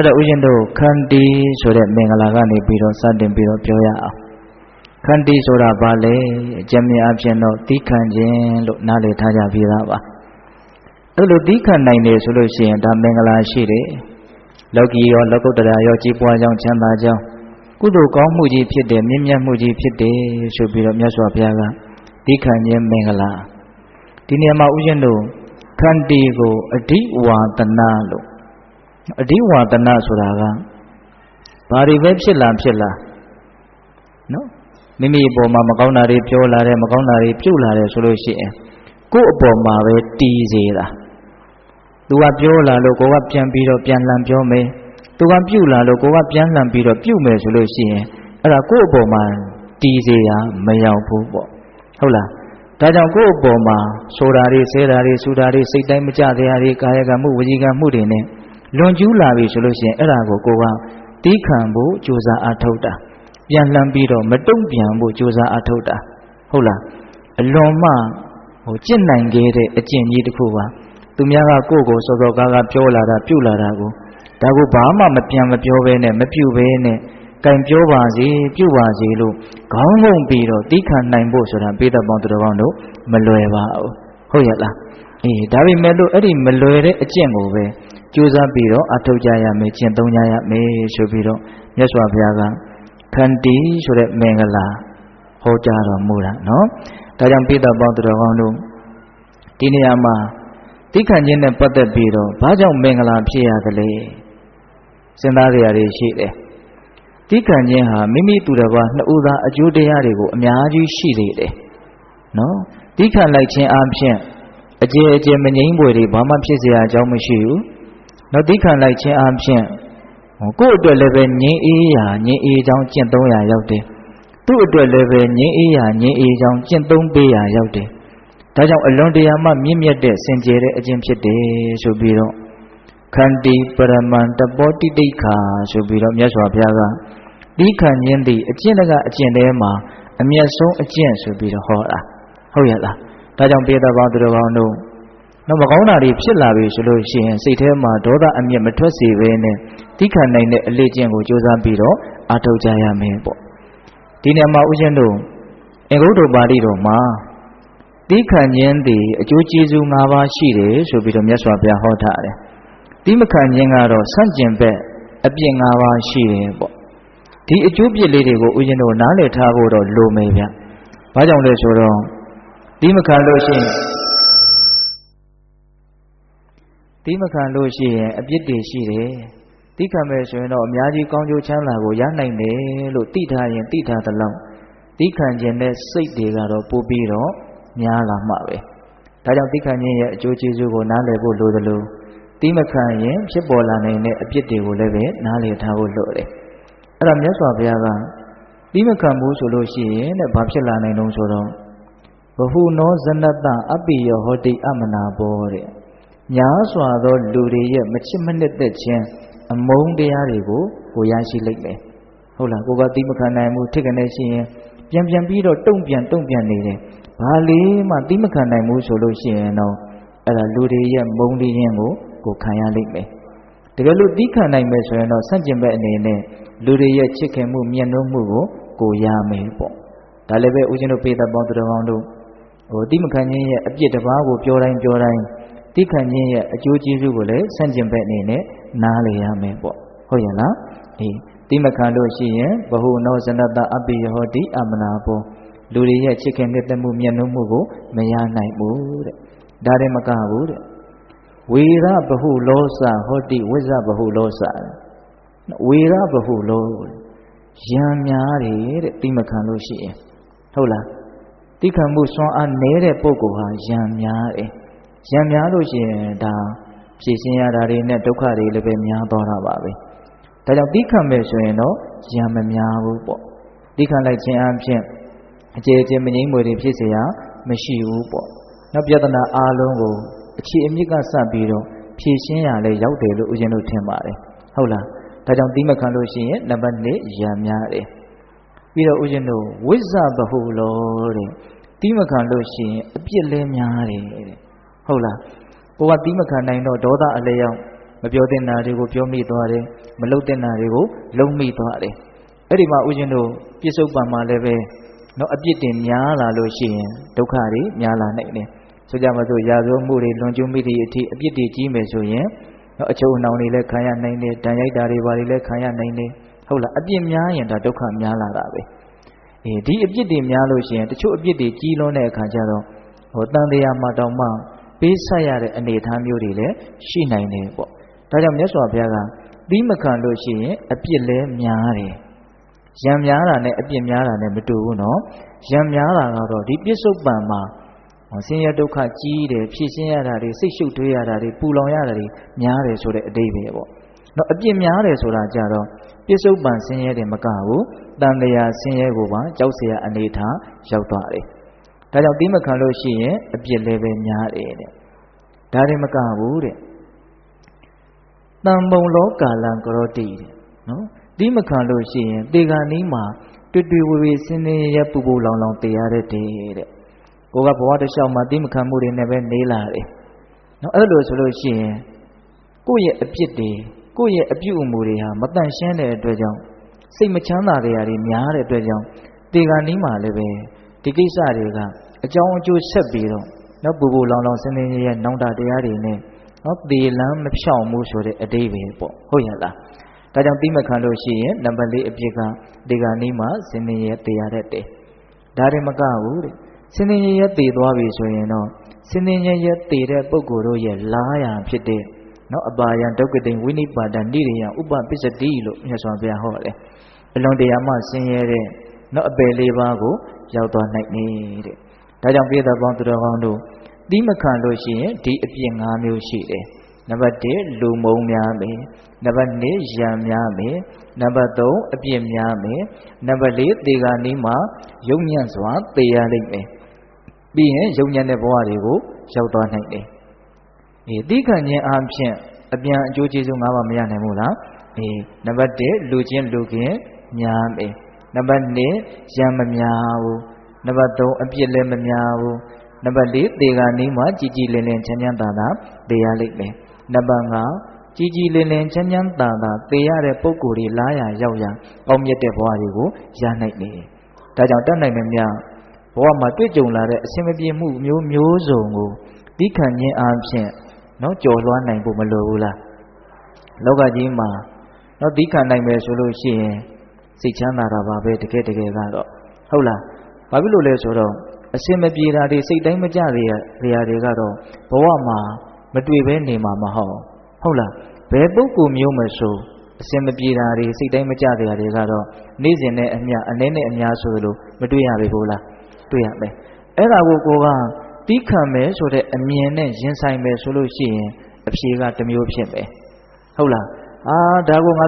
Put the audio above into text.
အဲ့တော့ဦးဇင်းတို့ခန္တီဆိုတဲ့မင်္ဂလာကနေပြီးတော့စတင်ပြီးတော့ပြောရအောင်ခန္တီဆိုတာဘာလဲအကျဉ်းမြအဖြစ်တော့သီးခံခြင်းလို့နားလည်ထားကြပြီးသားပါအဲ့လိုသီးခံနိုင်တယ်ဆိုလို့ရှိရင်ဒါမင်္ဂလာရှိတယ်လောကီရောလောကုတ္တရာရောကြီးပွားကြောင်းချမ်းသာကြောင်းကုသိုလ်ကောင်းမှုကြီးဖြစ်တယ်မြင့်မြတ်မှုကြီးဖြစ်တယ်ဆိုပြီးတော့မြတ်စွာဘုရားကသီးခံခြင်းမင်္ဂလာဒီနေရာမှာဥရှင်တို့ခန္တီကိုအဓိဝါဒနာလို့ အဓိဝါဒနာဆိုတာကဘာတွေပဲဖြစ်လာဖြစ်လာနော်မိမိအပေါ်မှာမကောင်းတာတွေပြောလာတယ်မကောင်းတာတွေပြုတ်လာတယ်ဆိုလို့ရှိရင်ကိုယ့်အပေါ်မှာပဲတီးစေတာသူကပြောလာလို့ကိုကပြန်ပြီးတော့ပြန်လှန်ပြောမယ်သူကပြုတ်လာလို့ကိုကပြန်လှန်ပြီးတော့ပြုတ်မယ်ဆိုလို့ရှိရင်အဲ့ဒါကိုယ့်အပေါ်မှာတီးစေရမရောက်ဘူးပေါ့ဟုတ်လားဒါကြောင့်ကိုယ့်အပေါ်မှာဆိုတာတွေဆဲတာတွေဆူတာတွေစိတ်တိုင်းမကြတရားတွေကာယကံမှုဝစီကံမှုတွေနဲ့ လွန်ကျူးလာပြီဆိုလို့ရှိရင်အဲ့ဒါကိုကိုကတီးခံဖို့ကြိုးစားအားထုတ်တာပြန်လှမ်းပြီးတော့မတုံ့ပြန်ဖို့ကြိုးစားအားထုတ်တာဟုတ်လားအလွန်မှဟိုကြင့်နိုင်ခဲ့တဲ့အကျင့်ကြီးတစ်ခုပါသူများကကိုယ့်ကိုစောစောကားကားပြောလာတာပြုတ်လာတာကိုဒါကိုဘာမှမပြန်မပြောဘဲနဲ့မပြုတ်ဘဲနဲ့ကင်ပြောပါစေပြုတ်ပါစေလို့ခေါင်းငုံပြီးတော့တီးခံနိုင်ဖို့ဆိုတာပေးတဲ့ပေါင်းတော်ကောင်းတို့မလွယ်ပါဘူးဟုတ်ရဲ့လားအေးဒါပေမဲ့လို့အဲ့ဒီမလွယ်တဲ့အကျင့်ကိုပဲ ကြိုးစားပြီးတော့အထောက်ကြရမယ်ကျင့်သုံးကြရမယ်ဆိုပြီးတော့မြတ်စွာဘုရားကခန္တီဆိုတဲ့မင်္ဂလာဟောကြားတော်မူတာနော်ဒါကြောင့်ပိဋကပေါင်းတော်ကောင်းတို့ဒီနေရာမှာတိခန့်ခြင်းနဲ့ပတ်သက်ပြီးတော့ဘာကြောင့်မင်္ဂလာဖြစ်ရသလဲစဉ်းစားကြရတွေရှိတယ်တိခန့်ခြင်းဟာမိမိသူတစ်ပါးနှစ်ဦးသားအကျိုးတရားတွေကိုအများကြီးရှိနေတယ်နော်တိခန့်လိုက်ခြင်းအပြင်အကျေအကျေမငြိမ့်ပွေတွေဘာမှဖြစ်เสียအကြောင်းမရှိဘူး နော်တိခန့်လိုက်ခြင်းအပြင်ကိုယ့်အတွက်လည်းပဲငြိမ်းအေးရာငြိမ်းအေးကြောင်းကျင့်သုံးရာရောက်တယ်သူ့အတွက်လည်းပဲငြိမ်းအေးရာငြိမ်းအေးကြောင်းကျင့်သုံးပေးရာရောက်တယ်ဒါကြောင့်အလွန်တရာမှမြင့်မြတ်တဲ့စင်ကြယ်တဲ့အခြင်းဖြစ်တယ်ဆိုပြီးတော့ခန္တီပရမန္တပောတိတိခာဆိုပြီးတော့မြတ်စွာဘုရားကဒီခံခြင်းသည်အကျင့်တကအကျင့်ထဲမှာအမျက်ဆုံးအကျင့်ဆိုပြီးတော့ဟောတာဟုတ်ရဲ့လားဒါကြောင့်ပေတဘောင်းသူတော်ကောင်းတို့ တော့မကောင်းတာတွေဖြစ်လာပြီဆိုလို့ရှိရင်စိတ်ထဲမှာဒေါသအမျက်မထွက်စေဘဲနဲ့တိခတ်နိုင်တဲ့အလေးကျင့်ကိုကြိုးစားပြီးတော့အားထုတ်ကြရမယ်ပေါ့ဒီနေရာမှာဥရှင်တို့အင်္ဂုတ္တပါဠိတော်မှာတိခတ်ခြင်းသည်အကျိုးကျေးဇူး၅ပါးရှိတယ်ဆိုပြီးတော့မြတ်စွာဘုရားဟောထားတယ်တိမခံခြင်းကတော့ဆန့်ကျင်ဘက်အပြစ်၅ပါးရှိတယ်ပေါ့ဒီအကျိုးပြစ်လေးတွေကိုဥရှင်တို့နားလည်ထားဖို့တော့လိုမယ်ဗျဘာကြောင့်လဲဆိုတော့တိမခံလို့ရှိရင် တိမခံလို့ရှိရင်အပြစ်တွေရှိတယ်တိခံမဲ့ဆိုရင်တော့အများကြီးကောင်းကျိုးချမ်းသာကိုရနိုင်တယ်လို့သိထားရင်သိထားသလောက်တိခံခြင်းနဲ့စိတ်တွေကတော့ပို့ပြီးတော့များလာမှပဲဒါကြောင့်တိခံခြင်းရဲ့အကျိုးကျေးဇူးကိုနားလည်ဖို့လိုသလိုတိမခံရင်ဖြစ်ပေါ်လာနိုင်တဲ့အပြစ်တွေကိုလည်းပဲနားလည်ထားဖို့လိုတယ်အဲ့ဒါမြတ်စွာဘုရားကတိမခံဘူးဆိုလို့ရှိရင်တဲ့ဘာဖြစ်လာနိုင်တုံးဆိုတော့ဘဟုနောဇနတအပိယဟောတိအမနာဘောတဲ့ ညာစွာသောလူတွေရဲ့မချစ်မနှစ်သက်ခြင်းအမုန်းတရားတွေကိုကိုရရှိလိမ့်မယ်ဟုတ်လားကိုကတိမခံနိုင်မှုထိကနေရှိရင်ပြန်ပြန်ပြီးတော့တုံ့ပြန်တုံ့ပြန်နေတယ်ဘာလေးမှတိမခံနိုင်ဘူးဆိုလို့ရှိရင်တော့အဲ့ဒါလူတွေရဲ့မုန်းတရားကိုကိုခံရလိမ့်မယ်တကယ်လို့တိခံနိုင်မယ်ဆိုရင်တော့ဆန့်ကျင်ဘက်အနေနဲ့လူတွေရဲ့ချစ်ခင်မှုမြတ်နိုးမှုကိုကိုရမယ်ပေါ့ဒါလည်းပဲဦးဇင်းတို့ပေသက်ပေါင်းသူတော်ကောင်းတို့ဟိုတိမခံခြင်းရဲ့အပြစ်တစ်ပါးကိုပြောတိုင်းပြောတိုင်း တိခံခြင်းရဲ့အကျိုးကျေးဇူးကိုလည်းဆန့်ကျင်ဘက်အနေနဲ့နားလေရမယ်ပေါ့ဟုတ်ရဲ့လားအေးတိမခံလို့ရှိရင်ဘဟုနောဇနတအပိယဟောတိအမနာဘောလူတွေရဲ့ချစ်ခင်နှစ်သက်မှုမျက်နှာမှုကိုမရနိုင်ဘူးတဲ့ဒါတည်းမကဘူးတဲ့ဝေရဘဟုလောစဟောတိဝိဇ္ဇဘဟုလောစဝေရဘဟုလောရံများတယ်တဲ့တိမခံလို့ရှိရင်ဟုတ်လားတိခံမှုစွမ်းအားနည်းတဲ့ပုဂ္ဂိုလ်ဟာရံများတယ် ရံများလို့ရှိရင်ဒါဖြည့်စင်းရတာတွေနဲ့ဒုက္ခတွေလည်းပဲများသွားတာပါပဲဒါကြောင့်တိခံမဲ့ဆိုရင်တော့ရံမများဘူးပေါ့တိခံလိုက်ခြင်းအပြင်အကျေအကျေမငြိမ့်မွေတွေဖြစ်เสียမရှိဘူးပေါ့နောက်ပြဿနာအားလုံးကိုအခြေအမြစ်ကစပြီးတော့ဖြည့်ရှင်းရလဲရောက်တယ်လို့ဦးဇင်းတို့ထင်ပါတယ်ဟုတ်လားဒါကြောင့်တိမခံလို့ရှိရင်နံပါတ်1ရံများတယ်ပြီးတော့ဦးဇင်းတို့ဝိဇ္ဇဘဟုလောတဲ့တိမခံလို့ရှိရင်အပြစ်လဲများတယ်တဲ့ ဟုတ်လားကိုကတိမခံနိုင်တော့ဒေါသအလျောက်မပြောတဲ့နာတွေကိုပြောမိသွားတယ်မလုပ်တဲ့နာတွေကိုလုံးမိသွားတယ်အဲ့ဒီမှာဥရှင်တို့ပြစ္ဆုတ်ပံမှာလည်းပဲနော်အပြစ်တင်များလာလို့ရှိရင်ဒုက္ခတွေများလာနိုင်တယ်ဆိုကြပါစို့ရာဇဝမှုတွေလွန်ကျူးမိတွေအထိအပြစ်တွေကြီးမယ်ဆိုရင်နော်အချုပ်အနှောင်တွေလည်းခံရနိုင်တယ်တန်ရိုက်တာတွေဘာတွေလည်းခံရနိုင်တယ်ဟုတ်လားအပြစ်များရင်ဒါဒုက္ခများလာတာပဲအေးဒီအပြစ်တွေများလို့ရှိရင်တချို့အပြစ်တွေကြီးလွန်းတဲ့အခါကျတော့ဟိုတန်တရားမှာတောင်မှ ပေးဆက်ရတဲ့အနေအထားမျိုးတွေလည်းရှိနိုင်တယ်ပေါ့ဒါကြောင့်မြတ်စွာဘုရားကသီးမခံလို့ရှိရင်အပြစ်လည်းများတယ်ရံများတာနဲ့အပြစ်များတာနဲ့မတူဘူးနော်ရံများတာကတော့ဒီပြစ္ဆုတ်ပံမှာဆင်းရဲဒုက္ခကြီးတယ်ဖြစ်ရှင်းရတာတွေစိတ်ရှုပ်ထွေးရတာတွေပူလောင်ရတာတွေများတယ်ဆိုတဲ့အတိတ်ပဲပေါ့နော်အပြစ်များတယ်ဆိုတာကြတော့ပြစ္ဆုတ်ပံဆင်းရဲတယ်မကဘူးတန်တရားဆင်းရဲကိုပါကြောက်เสียအနေထားရောက်သွားတယ် ဒါကြောင့်တိမခံလို့ရှိရင်အပြစ်လည်းပဲများတယ်တဲ့ဒါတွေမကဘူးတဲ့တံပုံလောကာလံကရောတိတဲ့နော်တိမခံလို့ရှိရင်တေဂာနီးမှာတွေ့တွေ့ဝေဝေစင်းနေရပူပူလောင်လောင်တရားတဲ့တဲ့ကိုကဘဝတစ်လျှောက်မှာတိမခံမှုတွေနဲ့ပဲနေလာတယ်နော်အဲ့လိုဆိုလို့ရှိရင်ကိုယ့်ရဲ့အပြစ်တွေကိုယ့်ရဲ့အပြုအမူတွေဟာမတန့်ရှင်းတဲ့အတွက်ကြောင့်စိတ်မချမ်းသာကြရတွေများတဲ့အတွက်ကြောင့်တေဂာနီးမှာလည်းပဲ ဒီကိစ္စတွေကအကြောင်းအကျိုးဆက်ပြီးတော့နော်ပူပူလောင်လောင်စင်းနေရနောင်တတရားတွေနဲ့နော်သေလန်းမဖြောင့်မှုဆိုတဲ့အတိတ်ပဲပေါ့ဟုတ်ရဲ့လားဒါကြောင့်တိမခံလို့ရှိရင်နံပါတ်၄အပြစ်ကဒီကနေ့မှစင်နေရတရားတဲ့တယ်ဒါတွေမကဘူးတဲ့စင်နေရတည်သွားပြီဆိုရင်တော့စင်နေရတည်တဲ့ပုဂ္ဂိုလ်တို့ရဲ့လားရဖြစ်တဲ့နော်အပါယံဒုက္ကတိဝိနိပါဒနိရိယဥပပစ္စတိလို့မြတ်စွာဘုရားဟောတယ်အလွန်တရာမှဆင်းရဲတဲ့နော်အပယ်လေးပါးကို ရောက်သွားနိုင်နေတဲ့ဒါကြောင့်ပြည်တော်ပေါင်းသူတော်ကောင်းတို့တိမခံလို့ရှိရင်ဒီအပြစ်၅မျိုးရှိတယ်နံပါတ်1လူမုံများမယ်နံပါတ်2ရံများမယ်နံပါတ်3အပြစ်များမယ်နံပါတ်4သေဂာနီးမှာယုံညံ့စွာသေရလိမ့်မယ်ပြီးရင်ယုံညံ့တဲ့ဘဝတွေကိုရောက်သွားနိုင်တယ်အေးတိခံခြင်းအပြင်အပြန်အကျိုးကျေးဇူး၅ပါးမရနိုင်ဘူးလားအေးနံပါတ်1လူချင်းလူခင်များမယ် နံပါတ်2ရံမများဘူးနံပါတ်3အပြစ်လည်းမများဘူးနံပါတ်4သေဂာနီးမှာကြည်ကြည်လင်လင်ချမ်းချမ်းသာသာသေရလိမ့်မယ်နံပါတ်5ကြည်ကြည်လင်လင်ချမ်းချမ်းသာသာသေရတဲ့ပုံကိုယ်တွေလားရရောက်ရကောင်းမြတ်တဲ့ဘဝတွေကိုရနိုင်နေဒါကြောင့်တတ်နိုင်မများဘဝမှာတွေ့ကြုံလာတဲ့အဆင်မပြေမှုမျိုးမျိုးစုံကိုဒီခံခြင်းအပြင်နော်ကြော်လွှမ်းနိုင်ဖို့မလိုဘူးလားလောကကြီးမှာနော်ဒီခံနိုင်မယ်ဆိုလို့ရှိရင် စိတ်ချမ်းသာတာပါပဲတကယ်တကယ်ကတော့ဟုတ်လားဘာဖြစ်လို့လဲဆိုတော့အစင်မပြေတာတွေစိတ်တိုင်းမကြတွေရတွေကတော့ဘဝမှာမတွေ့ဘဲနေမှာမဟုတ်ဟုတ်လားဘယ်ပုဂ္ဂိုလ်မျိုးမဆိုအစင်မပြေတာတွေစိတ်တိုင်းမကြတွေတွေကတော့နေ့စဉ်နဲ့အမျှအနည်းနဲ့အများဆိုလို့မတွေ့ရပြီဘူးလားတွေ့ရမယ်အဲ့ဒါကိုကိုကတီးခံမယ်ဆိုတဲ့အမြင်နဲ့ရင်ဆိုင်မယ်ဆိုလို့ရှိရင်အဖြေကတစ်မျိုးဖြစ်မယ်ဟုတ်လားအာဒါကိုငါ